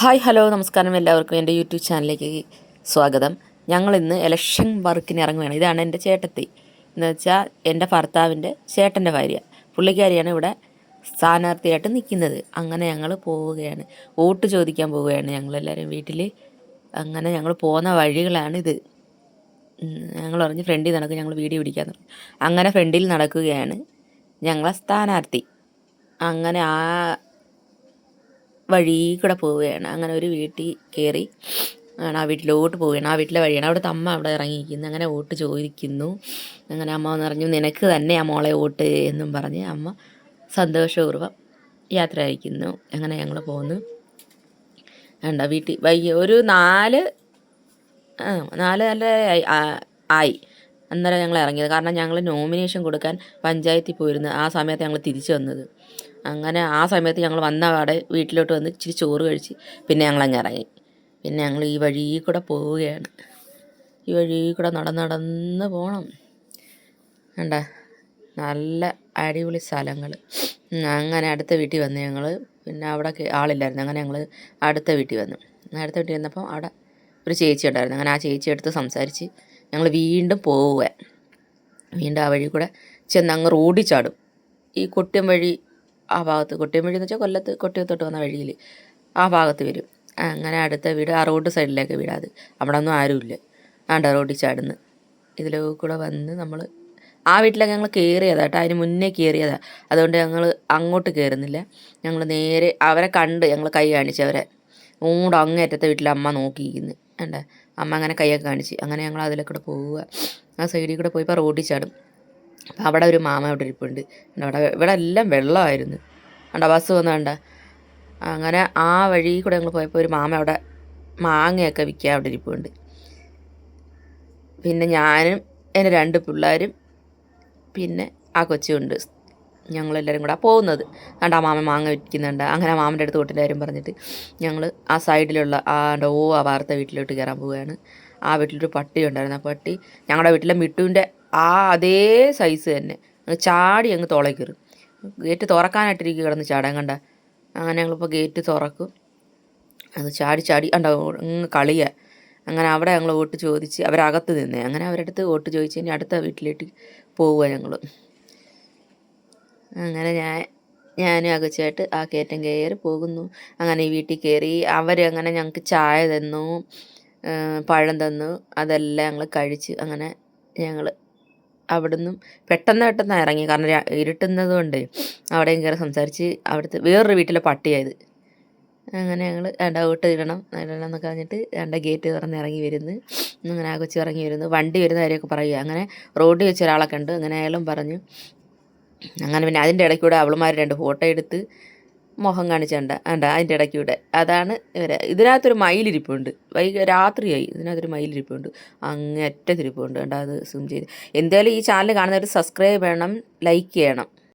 Hi hello നമസ്കാരം എല്ലാവർക്കും എന്റെ യൂട്യൂബ് ചാനലിലേക്ക് സ്വാഗതം. ഞങ്ങൾ ഇന്ന് ഇലക്ഷൻ വർക്കിന് ഇറങ്ങുകയാണ്. ഇതാണ് എന്റെ ചേട്ടത്തി. എന്ന് വെച്ചാൽ എന്റെ ഭർത്താവിന്റെ ചേട്ടന്റെ ഭാര്യ. പുള്ളിക്കാരിയാണ് ഇവിടെ സ്ഥാനാർത്ഥിയായിട്ട് നിൽക്കുന്നത്. അങ്ങനെ ഞങ്ങൾ പോവുകയാണ്. വോട്ട് ചോദിക്കാൻ പോവുകയാണ് ഞങ്ങളെല്ലാവരും വീട്ടിൽ അങ്ങനെ ഞങ്ങൾ പോകുന്ന വഴികളാണിത്. ഞങ്ങൾ പറഞ്ഞ് ഫ്രണ്ടിൽ നടക്കും. ഞങ്ങൾ വീഡിയോ പിടിക്കാൻ തുടങ്ങി. അങ്ങനെ ഫ്രണ്ടിൽ നടക്കുകയാണ് ഞങ്ങളെ സ്ഥാനാർത്ഥി. അങ്ങനെ ആ വഴി കൂടെ പോവുകയാണ്. അങ്ങനെ ഒരു വീട്ടിൽ കയറി ആണ് ആ വീട്ടിലോട്ട് പോവുകയാണ്. ആ വീട്ടിലെ വഴിയാണ്. അവിടുത്തെ അമ്മ അവിടെ ഇറങ്ങിയിരിക്കുന്നു. അങ്ങനെ വോട്ട് ചോദിക്കുന്നു. അങ്ങനെ അമ്മ എന്ന് പറഞ്ഞു നിനക്ക് തന്നെ ആ മോളെ വോട്ട് എന്നും പറഞ്ഞ് അമ്മ സന്തോഷപൂർവം യാത്ര അയക്കുന്നു. അങ്ങനെ ഞങ്ങൾ പോന്നു. വേണ്ട വീട്ടിൽ വൈകി ഒരു നാല് നാല് നല്ല ആയി. അന്നേരം ഞങ്ങൾ ഇറങ്ങിയത്. കാരണം ഞങ്ങൾ നോമിനേഷൻ കൊടുക്കാൻ പഞ്ചായത്തിൽ പോയിരുന്നു. ആ സമയത്ത് ഞങ്ങൾ തിരിച്ചു വന്നത്. അങ്ങനെ ആ സമയത്ത് ഞങ്ങൾ വന്ന പാടെ വീട്ടിലോട്ട് വന്ന് ഇച്ചിരി ചോറ് കഴിച്ച് പിന്നെ ഞങ്ങൾ അങ്ങ് ഇറങ്ങി. പിന്നെ ഞങ്ങൾ ഈ വഴി കൂടെ പോവുകയാണ്. ഈ വഴി കൂടെ നടന്ന് നടന്ന് പോകണം വേണ്ട നല്ല അടിപൊളി സ്ഥലങ്ങൾ അങ്ങനെ അടുത്ത വീട്ടിൽ വന്ന് ഞങ്ങൾ പിന്നെ അവിടെ ആളില്ലായിരുന്നു. അങ്ങനെ ഞങ്ങൾ അടുത്ത വീട്ടിൽ വന്നു. അടുത്ത വീട്ടിൽ വന്നപ്പോൾ അവിടെ ഒരു ചേച്ചി ഉണ്ടായിരുന്നു. അങ്ങനെ ആ ചേച്ചി എടുത്ത് സംസാരിച്ച് ഞങ്ങൾ വീണ്ടും പോവുക. വീണ്ടും ആ വഴി കൂടെ ചെന്ന് അങ്ങ് റോഡിൽ ചാടും. ഈ കൊട്ടിയം വഴി ആ ഭാഗത്ത് കൊട്ടിയം വഴി എന്ന് വെച്ചാൽ കൊല്ലത്ത് കൊട്ടിയത്തോട്ട് വന്ന വഴിയിൽ ആ ഭാഗത്ത് വരും. അങ്ങനെ അടുത്ത വീട് ആ റോഡ് സൈഡിലേക്ക് വീടാത്. അവിടെ ഒന്നും ആരുമില്ല. ആണ്ട റോഡിൽ ചാടുന്നു. ഇതിലൊക്കെ കൂടെ വന്ന് നമ്മൾ ആ വീട്ടിലൊക്കെ ഞങ്ങൾ കയറിയതാണ് കേട്ടോ. അതിന് മുന്നേ കയറിയതാണ് അതുകൊണ്ട് ഞങ്ങൾ അങ്ങോട്ട് കയറുന്നില്ല. ഞങ്ങൾ നേരെ അവരെ കണ്ട് ഞങ്ങൾ കൈ കാണിച്ച് അവരെ ഊണ്ട് അങ്ങേറ്റത്തെ വീട്ടിൽ അമ്മ നോക്കിയിരിക്കുന്നു. വേണ്ട അമ്മ അങ്ങനെ കൈയൊക്കെ കാണിച്ച്. അങ്ങനെ ഞങ്ങൾ അതിലേക്കൂടെ പോവുക. ആ സൈഡിൽ കൂടെ പോയപ്പോൾ റോഡിൽ ചാടും. അപ്പം അവിടെ ഒരു മാമ അവിടെ ഇരിപ്പുണ്ട്. അവിടെ ഇവിടെ എല്ലാം വെള്ളമായിരുന്നു. കണ്ട ബസ് വന്നു കണ്ട? അങ്ങനെ ആ വഴി കൂടെ ഞങ്ങൾ പോയപ്പോൾ ഒരു മാമ അവിടെ മാങ്ങയൊക്കെ വിൽക്കാൻ അവിടെ ഇരിപ്പുണ്ട്. പിന്നെ ഞാനും എന്റെ രണ്ട് പിള്ളേരും പിന്നെ ആ കൊച്ചുണ്ട്. ഞങ്ങളെല്ലാവരും കൂടെ പോകുന്നത്. കണ്ടാ ആ മാമൻ മാങ്ങ വിൽക്കുന്നുണ്ട് അങ്ങനെ മാമന്റെ അടുത്ത് വീട്ടിന്റെ കാര്യം പറഞ്ഞിട്ട് ഞങ്ങൾ ആ സൈഡിലുള്ള ആ ഡോ ആ വാർത്ത വീട്ടിലോട്ട് കയറാൻ പോവുകയാണ്. ആ വീട്ടിലൊരു പട്ടി ഉണ്ടായിരുന്നു. ആ പട്ടി ഞങ്ങളുടെ വീട്ടിലെ മിട്ടുവിന്റെ ആ അതേ സൈസ് തന്നെ. ചാടി അങ്ങ് തോളയിൽ കയറും. ഗേറ്റ് തുറക്കാനായിട്ടിരിക്കും കിടന്ന് ചാടാൻ കണ്ട. അങ്ങനെ ഞങ്ങളിപ്പോൾ ഗേറ്റ് തുറക്കും. അത് ചാടി ചാടി ഉണ്ടാവും അങ്ങ് കളിയാ. അങ്ങനെ അവിടെ ഞങ്ങൾ വോട്ട് ചോദിച്ച് അവരകത്ത് നിന്നേ. അങ്ങനെ അവരടുത്ത് വോട്ട് ചോദിച്ച് കഴിഞ്ഞാൽ അടുത്ത വീട്ടിലേക്ക് പോവുക ഞങ്ങൾ അങ്ങനെ ഞാൻ ഞാനും അകച്ചായിട്ട് ആ കയറ്റം കയറി പോകുന്നു. അങ്ങനെ ഈ വീട്ടിൽ കയറി അവർ അങ്ങനെ ഞങ്ങൾക്ക് ചായ തന്നു പഴം തന്നു അതെല്ലാം ഞങ്ങൾ കഴിച്ച്. അങ്ങനെ ഞങ്ങൾ അവിടുന്ന് പെട്ടെന്ന് പെട്ടെന്ന് ഇറങ്ങി. കാരണം ഇരുട്ടുന്നത് കൊണ്ട് അവിടെയും കയറി സംസാരിച്ച് അവിടുത്തെ വേറൊരു വീട്ടിലെ പട്ടിയായത്. അങ്ങനെ ഞങ്ങൾ രണ്ട വോട്ട് ഇടണം ഇടണം എന്നൊക്കെ പറഞ്ഞിട്ട് രണ്ട ഗേറ്റ് തുറന്ന് ഇറങ്ങി വരുന്നു. അങ്ങനെ ആ കൊച്ചു ഇറങ്ങി വരുന്നു. വണ്ടി വരുന്ന കാര്യമൊക്കെ പറയുക. അങ്ങനെ റോഡിൽ വെച്ച് ഒരാളൊക്കെ ഉണ്ട് അങ്ങനെ അയാളും പറഞ്ഞു അങ്ങനെ പിന്നെ അതിന്റെ ഇടയ്ക്കൂടെ അവളുമാർ രണ്ട് ഫോട്ടോ എടുത്ത് മുഖം കാണിച്ചുണ്ട് അണ്ട അതിന്റെ ഇടയ്ക്കൂടെ. അതാണ് ഇവരെ. ഇതിനകത്തൊരു മയിലിരിപ്പുണ്ട്. വൈ രാത്രിയായി. ഇതിനകത്തൊരു മയിലിരിപ്പുണ്ട്. അങ്ങേറ്റ തിരിപ്പുണ്ട് കണ്ട അത് സൂം ചെയ്ത്. എന്തായാലും ഈ ചാനൽ കാണുന്നവർ സബ്സ്ക്രൈബ് ചെയ്യണം ലൈക്ക് ചെയ്യണം.